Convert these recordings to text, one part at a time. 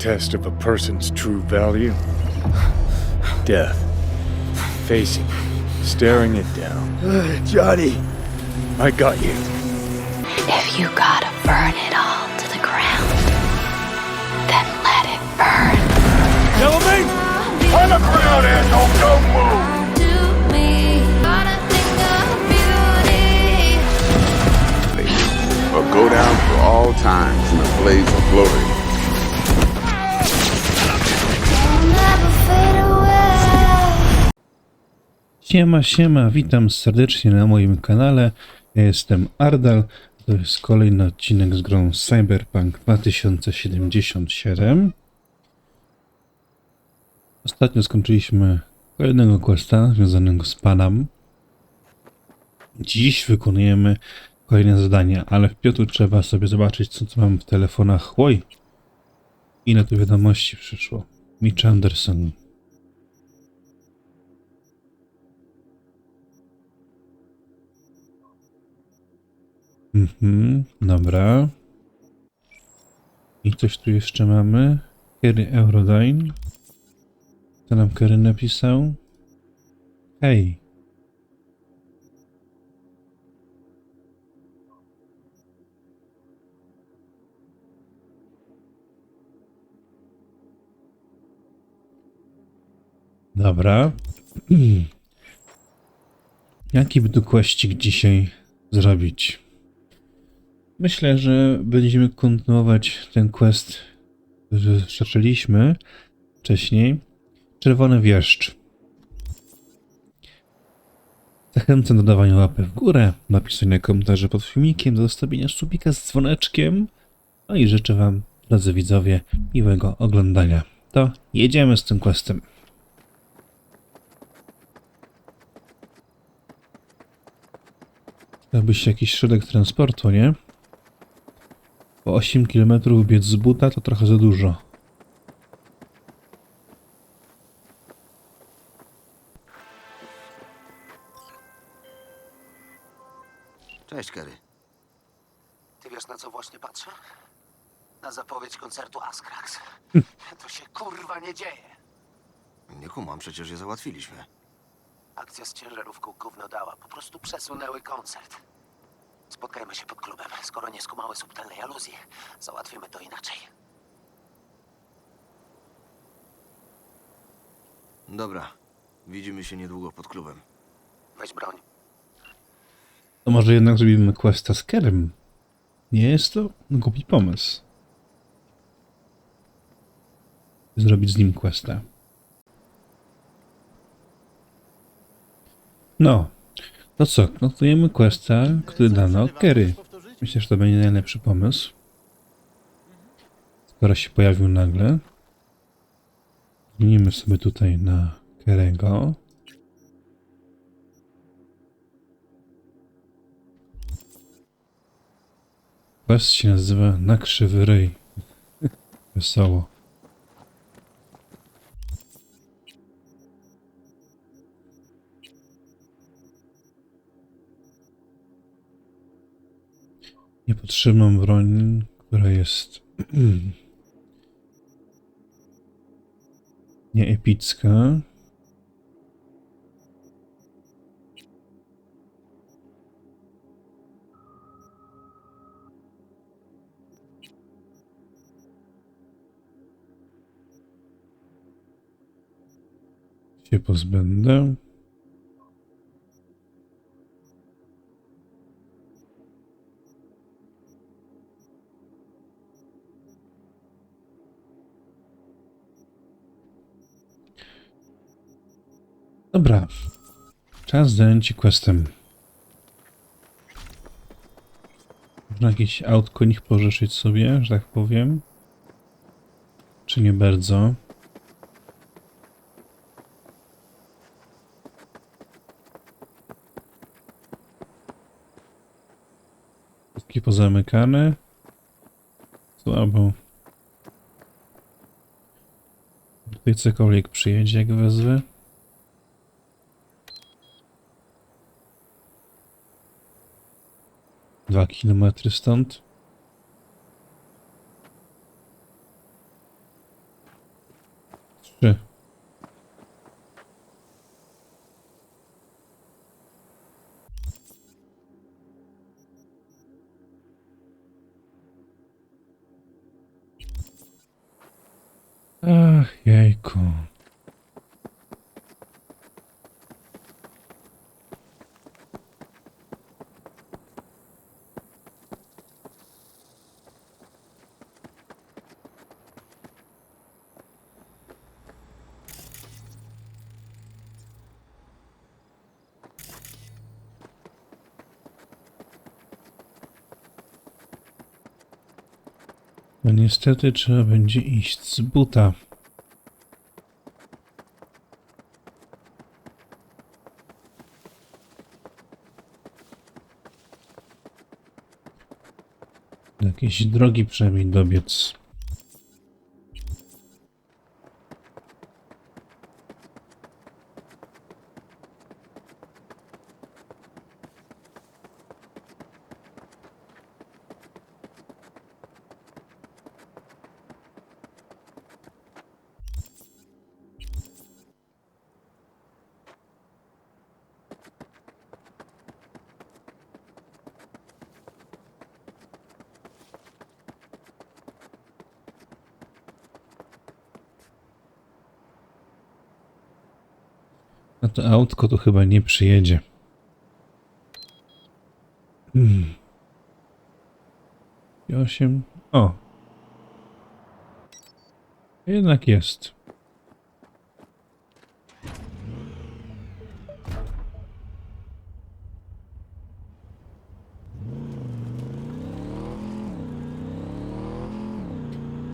test of a person's true value? Death. Facing it, staring it down. Johnny! I got you. If you gotta burn it all to the ground, then let it burn. Gentlemen, on the ground, asshole, don't move! or go down for all times in a blaze of glory. Siema, siema, witam serdecznie na moim kanale. Ja jestem Ardal. To jest kolejny odcinek z grą Cyberpunk 2077. Ostatnio skończyliśmy kolejnego questa związanego z Panam. Dziś wykonujemy kolejne zadania, ale wpierw tu trzeba sobie zobaczyć, co tu mam w telefonach. Oj! Ile tu wiadomości przyszło. Mitch Anderson. Mhm, dobra. I coś tu jeszcze mamy. Kerry Eurodyne. Co nam Kerry napisał? Hej. Dobra. Jaki by tu dzisiaj zrobić? Myślę, że będziemy kontynuować ten quest, który zaczęliśmy wcześniej. Czerwony wieszcz. Zachęcam do dawania łapy w górę, napisania komentarza pod filmikiem, do zostawienia subika z dzwoneczkiem. No i życzę Wam, drodzy widzowie, miłego oglądania. To jedziemy z tym questem. Chciałbyś jakiś środek transportu, nie? Po 8 km biec z buta to trochę za dużo. Cześć, Kerry. Ty wiesz, na co właśnie patrzę? Na zapowiedź koncertu Askrax. To się kurwa nie dzieje. Nie kumam, przecież je załatwiliśmy. Akcja z ciężarówką gówno dała. Po prostu przesunęły koncert. Spotkajmy się pod klubem. Skoro nie skumały subtelnej aluzji, załatwimy to inaczej. Dobra, widzimy się niedługo pod klubem. Weź broń. To może jednak zrobimy questa z Kerem. Nie jest to głupi pomysł. Zrobić z nim questa. No, to co? Notujemy questa, który dano Kerry. Myślę, że to będzie najlepszy pomysł. Skoro się pojawił nagle. Zmienimy sobie tutaj na Kerego. Quest się nazywa Na krzywy ryj. Wesoło. Nie potrzebną broń, która jest nie epicka. Się pozbędę. Czas zająć się questem. Można jakieś autko nich pożyczyć sobie, że tak powiem. Czy nie bardzo? Wszystkie pozamykane. Słabo. Tutaj cokolwiek przyjedzie, jak wezwę. Dwa kilometry stąd. Trzy. Ach, jajku. No niestety trzeba będzie iść z buta. Do Jakiejś drogi przynajmniej dobiec. To autko tu chyba nie przyjedzie. Hmm. I. O. Jednak jest.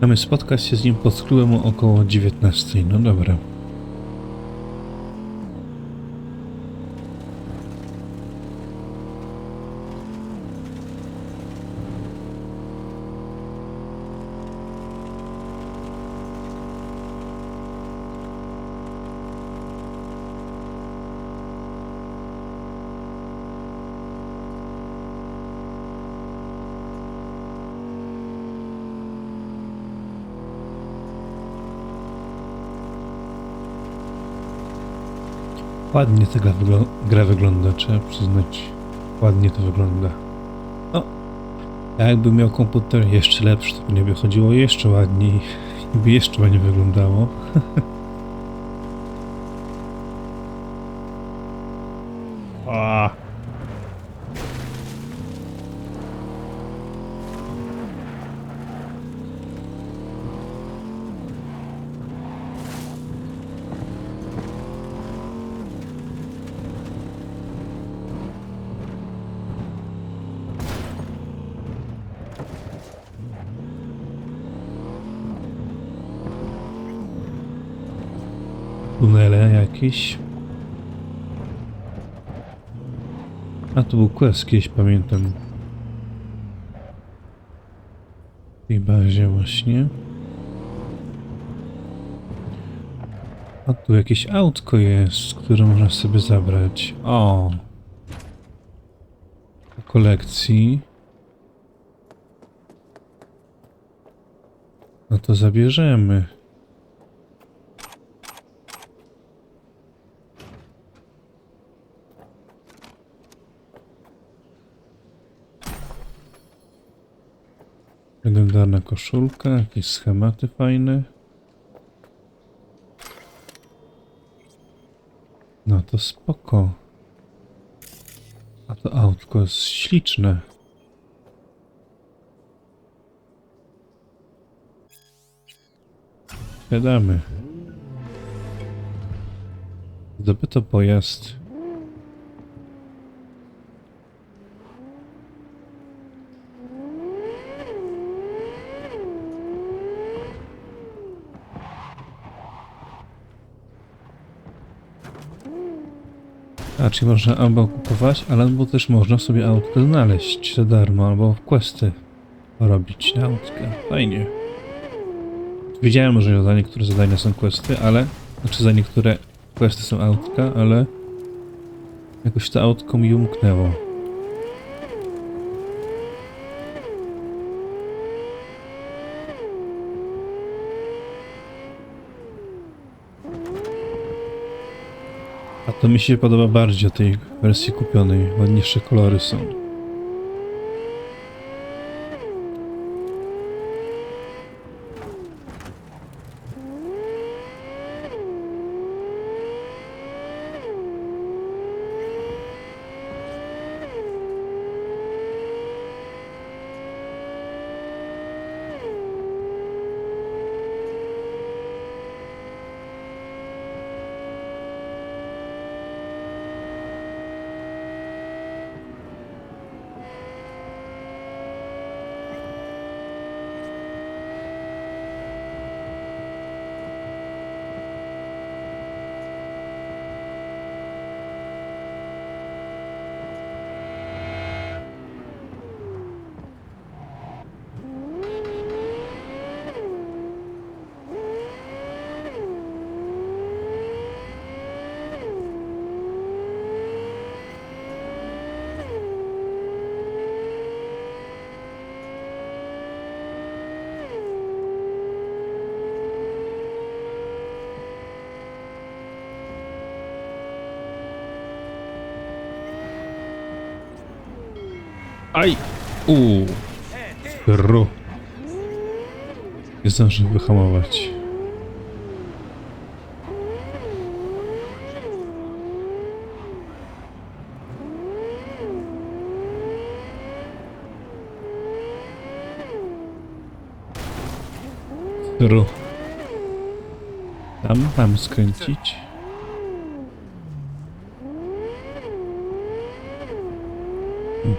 Mamy spotkać się z nim pod klubem około 19. No dobra. Ładnie ta gra, wygl- gra wygląda, trzeba przyznać. Ładnie to wygląda. No, jakby miał komputer jeszcze lepszy, to pewnie by chodziło jeszcze ładniej i by jeszcze ładniej wyglądało. A. Tunele jakieś. A to był quest kiedyś, pamiętam. W tej bazie właśnie. A tu jakieś autko jest, które można sobie zabrać. O! Do kolekcji. No to zabierzemy. Koszulka, jakieś schematy fajne. No to spoko. A to autko jest śliczne. Siadamy. Zdobyto pojazd. A, czyli można albo kupować, albo też można sobie autkę znaleźć za darmo, albo questy robić na autkę. Fajnie. Wiedziałem, że za niektóre zadania są questy, ale... Znaczy za niektóre questy są autka, ale... Jakoś to autko mi umknęło. To mi się podoba bardziej o tej wersji kupionej. Ładniejsze kolory są. Aj! Uuu! Ru! Nie zdążę wyhamować. Ru. Tam mam skręcić.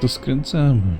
To skręcamy.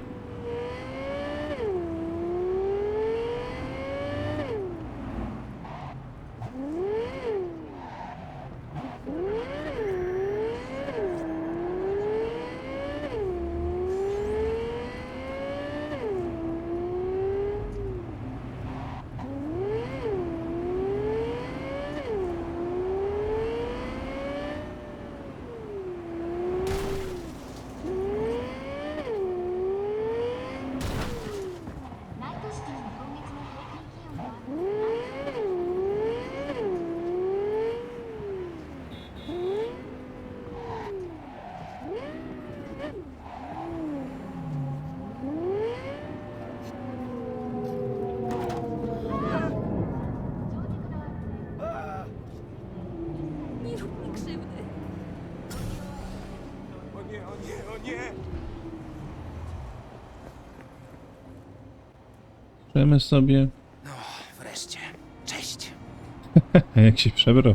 Nie rób mi krzywdy. Przemy sobie. Wreszcie. Cześć. Jak się przebrał?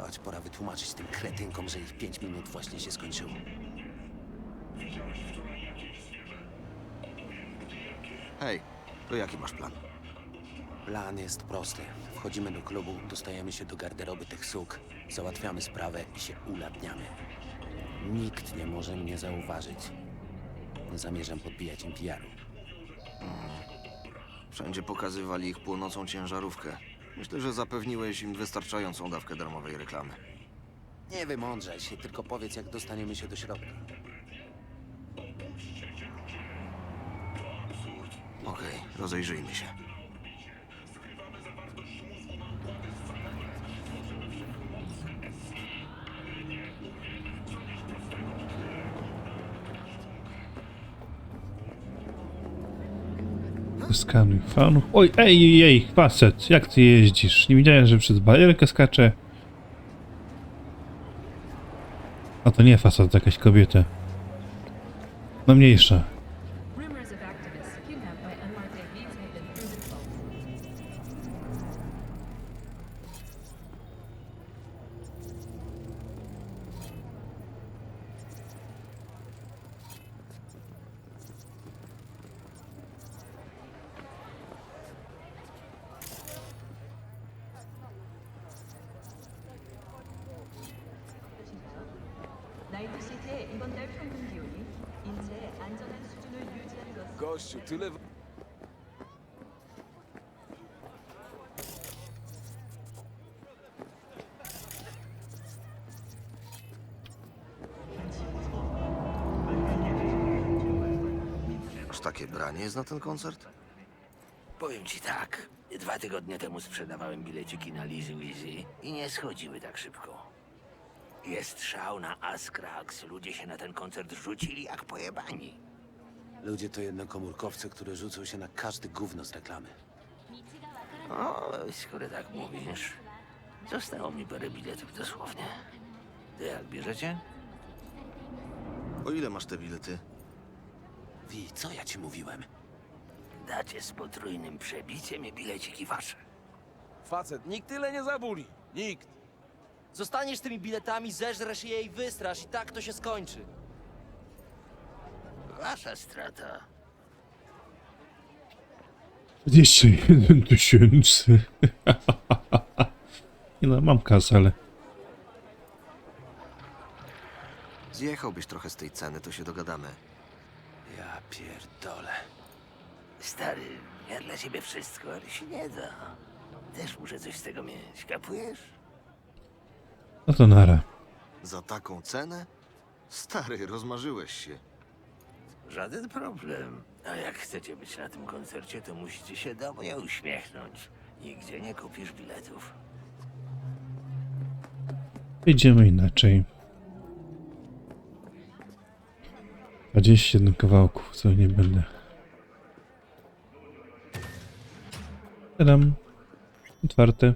Chodź, pora wytłumaczyć tym kretynkom, że ich pięć minut właśnie się skończyło. Hej, to jaki masz plan? Plan jest prosty. Wchodzimy do klubu, dostajemy się do garderoby tych suk, załatwiamy sprawę i się ulatniamy. Nikt nie może mnie zauważyć. Zamierzam podbijać im PR-u. Wszędzie pokazywali ich płonącą ciężarówkę. Myślę, że zapewniłeś im wystarczającą dawkę darmowej reklamy. Nie wymądrzaj się, tylko powiedz, jak dostaniemy się do środka. Okej, rozejrzyjmy się. Skanuj fanów. Oj, ej, ej, facet, jak ty jeździsz? Nie widziałem, że przez barierkę skacze. A to nie facet, to jakaś kobieta. No mniejsza. 나이트시티의 이번 달 평균 기온이 인체의 안전한 수준을 유지하는 것은 Gościu, tyle... w- Aż takie branie jest na ten koncert? Powiem ci tak. Dwa tygodnie temu sprzedawałem bileciki na Lizy Wizy i nie schodziły tak szybko. Jest szał na Askrax. Ludzie się na ten koncert rzucili jak pojebani. Ludzie to jednokomórkowcy, które rzucą się na każdy gówno z reklamy. O, skoro tak mówisz. Zostało mi parę biletów dosłownie. To jak bierzecie? O ile masz te bilety? Wi, co ja ci mówiłem? Dacie z potrójnym przebiciem i bileciki wasze. Facet, nikt tyle nie zabuli. Nikt. Zostaniesz z tymi biletami, zeżresz je i wystrasz i tak to się skończy. Wasza strata. 21 tysięcy. Nie no, mam kasę, ale... Zjechałbyś trochę z tej ceny, to się dogadamy. Ja pierdolę. Stary, ja dla ciebie wszystko, ale się nie da. Też muszę coś z tego mieć, kapujesz? No to nara. Za taką cenę? Stary, rozmarzyłeś się. Żaden problem. A jak chcecie być na tym koncercie, to musicie się do mnie uśmiechnąć. Nigdzie nie kupisz biletów. Idziemy inaczej. 21 kawałków, co nie będę. Tadam. Otwarte.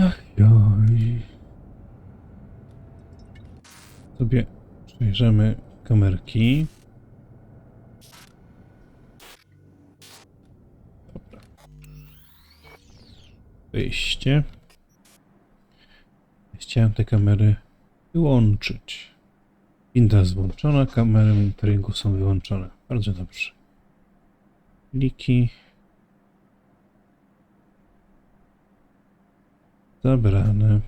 Ach, joj. Sobie przejrzymy kamerki. Dobra. Wyjście. Chciałem te kamery wyłączyć. Winda jest włączona, kamery monitoringu są wyłączone. Bardzo dobrze. Pliki. Zabrane.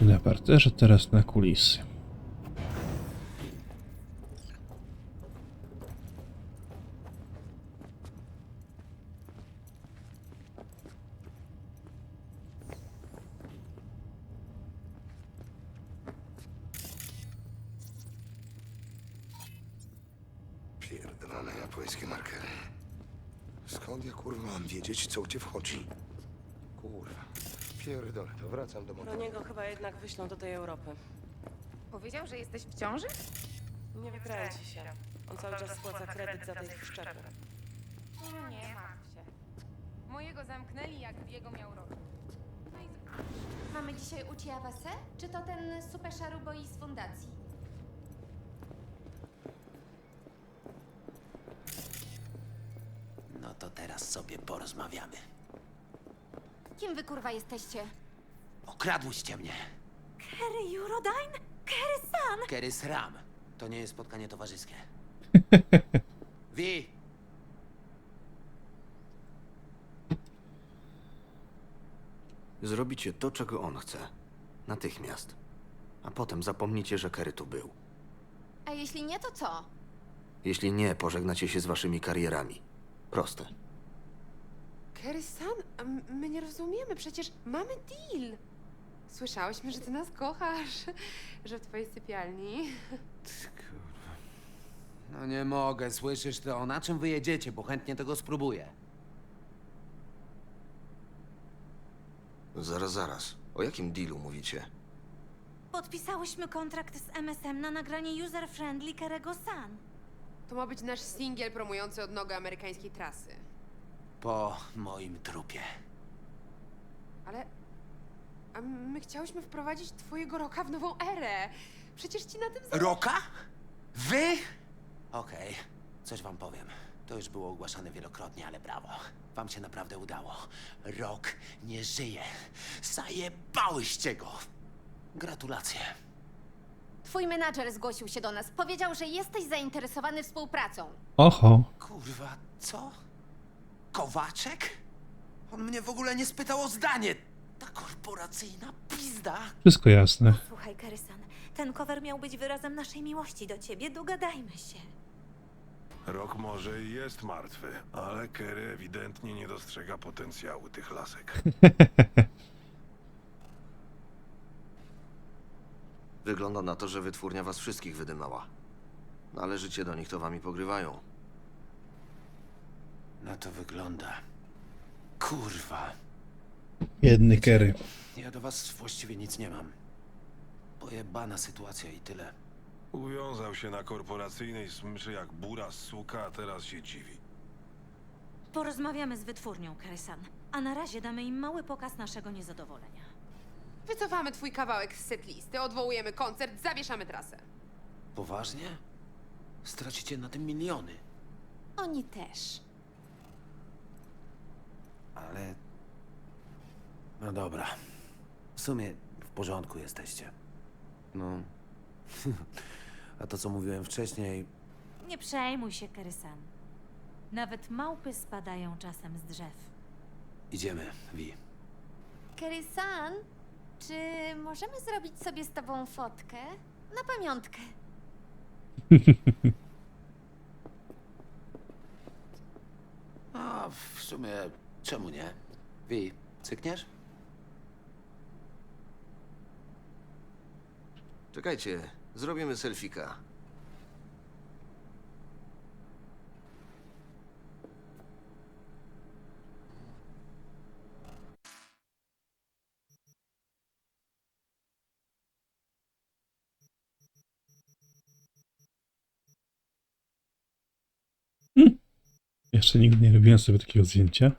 Na parterze, teraz na kulisy. Skąd ja kurwa mam wiedzieć, co gdzie wchodzi? Kurwa. Pierdolę, to wracam do Do niego chyba jednak wyślą do tej Europy. Powiedział, że jesteś w ciąży? Nie wykręci się. On cały czas spłaca kredyt za tej wszczepy. No nie martw się. Mojego zamknęli, jak Diego miał rok. No i Mamy dzisiaj uciawasę? Czy to ten super szaruboi z fundacji? No to teraz sobie porozmawiamy. Kim wy kurwa jesteście? Okradłyście mnie. Kerry Eurodyne? Kerry San? Kerys Ram. To nie jest spotkanie towarzyskie. Wi! Zrobicie to, czego on chce. Natychmiast. A potem zapomnicie, że Kerry tu był. A jeśli nie, to co? Jeśli nie, pożegnacie się z waszymi karierami. Proste. Kerry-san, m- my nie rozumiemy, przecież mamy deal. Słyszałyśmy, że ty nas kochasz, że w twojej sypialni. No nie mogę, słyszysz to? Na czym wy jedziecie, bo chętnie tego spróbuję. Zaraz, zaraz. O jakim dealu mówicie? Podpisałyśmy kontrakt z MSM na nagranie user-friendly Kerego San. To ma być nasz singiel promujący odnogę amerykańskiej trasy. Po moim trupie. Ale... A my chciałyśmy wprowadzić twojego roka w nową erę. Przecież ci na tym zależy. Roka? Wy? Okej, coś wam powiem. To już było ogłaszane wielokrotnie, ale brawo. Wam się naprawdę udało. Rok nie żyje. Zajebałyście go. Gratulacje. Twój menadżer zgłosił się do nas. Powiedział, że jesteś zainteresowany współpracą. Oho. Kurwa, co? Kowaczek? On mnie w ogóle nie spytał o zdanie. Ta korporacyjna pizda. Wszystko jasne. Słuchaj, Karysan, ten cover miał być wyrazem naszej miłości do ciebie. Dogadajmy się. Rok może i jest martwy, ale Kerry ewidentnie nie dostrzega potencjału tych lasek. Wygląda na to, że wytwórnia was wszystkich wydymała. Należycie do nich, to wami pogrywają. Na to wygląda. Kurwa. Jedny Kerry. Ja do was właściwie nic nie mam. Pojebana sytuacja i tyle. Uwiązał się na korporacyjnej smyczy jak bura suka, a teraz się dziwi. Porozmawiamy z wytwórnią, Karysan. A na razie damy im mały pokaz naszego niezadowolenia. Wycofamy twój kawałek z setlisty, odwołujemy koncert, zawieszamy trasę. Poważnie? Stracicie na tym miliony. Oni też. Ale. No dobra. W sumie w porządku jesteście. No. A to, co mówiłem wcześniej, Nie przejmuj się, Karysan. Nawet małpy spadają czasem z drzew. idziemy, Wi. Kerry-san, czy możemy zrobić sobie z tobą fotkę? Na pamiątkę. A w sumie, czemu nie? Wi, cykniesz? Czekajcie, zrobimy selfika. Jeszcze nigdy nie robiłem sobie takiego zdjęcia.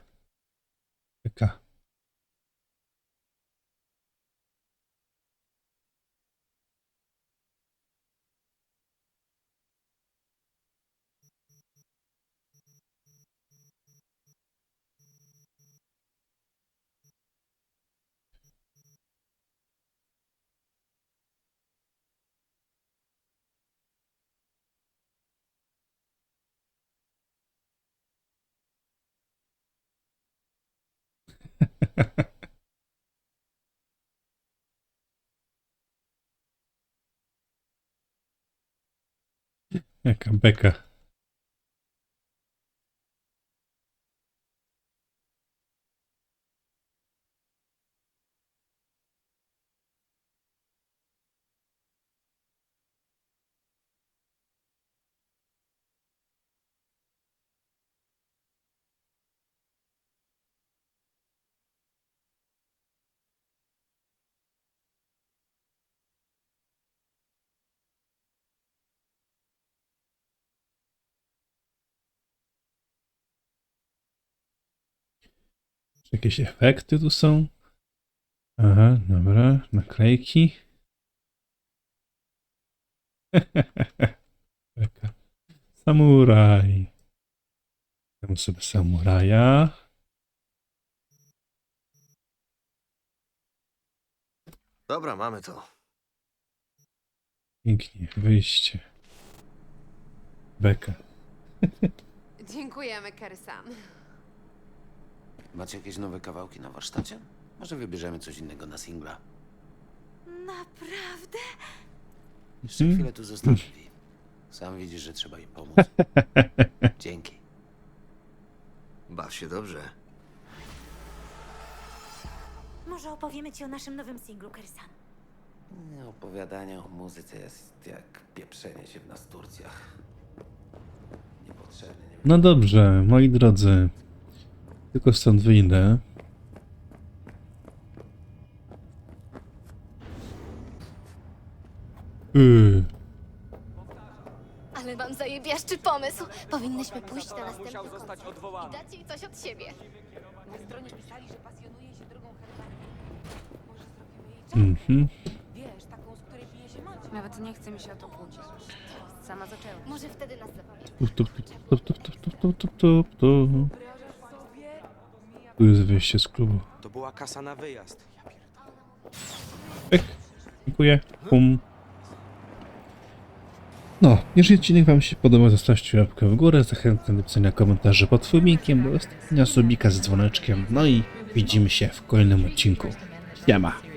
Taka. Jaka beka. Jakieś efekty tu są? Aha, dobra. Naklejki. Beka. Samuraj. Dam sobie samuraja. Dobra, mamy to. Pięknie. Wyjście. Beka. Dziękujemy, Kerry-san. Macie jakieś nowe kawałki na warsztacie? Może wybierzemy coś innego na singla? Naprawdę? Jeszcze Mhm. chwilę tu zostanę, Wi. Sam widzisz, że trzeba im pomóc. Dzięki. Baw się dobrze. Może opowiemy ci o naszym nowym singlu, Karysan. Nie, Opowiadanie o muzyce jest jak pieprzenie się w nasturcjach. Niepotrzebne, nie No dobrze, moi drodzy. Tylko stąd wyjdę. Yy. Ale mam zajebiaszczy pomysł. Powinnyśmy pójść na następny koncert i dać jej coś od siebie. Na stronie pisali, że pasjonuje się drugą herbatą. Może zrobimy jej Mhm. Wiesz, taką, z której pije się moc. Nawet nie chce mi się o to kłócić. Sama zaczęła. Może wtedy nas zapamięta. Tup, tup, tup, tup, tup, tup, tup, tup, tup, tup, tup. Tu jest wyjście z klubu. To była kasa na wyjazd. Pyk. Dziękuję. Pum. No, jeżeli odcinek Wam się podobał, zostawcie łapkę w górę, zachęcam do pisania komentarzy pod filmikiem, do zostawienia subika z dzwoneczkiem, no i widzimy się w kolejnym odcinku. Siema!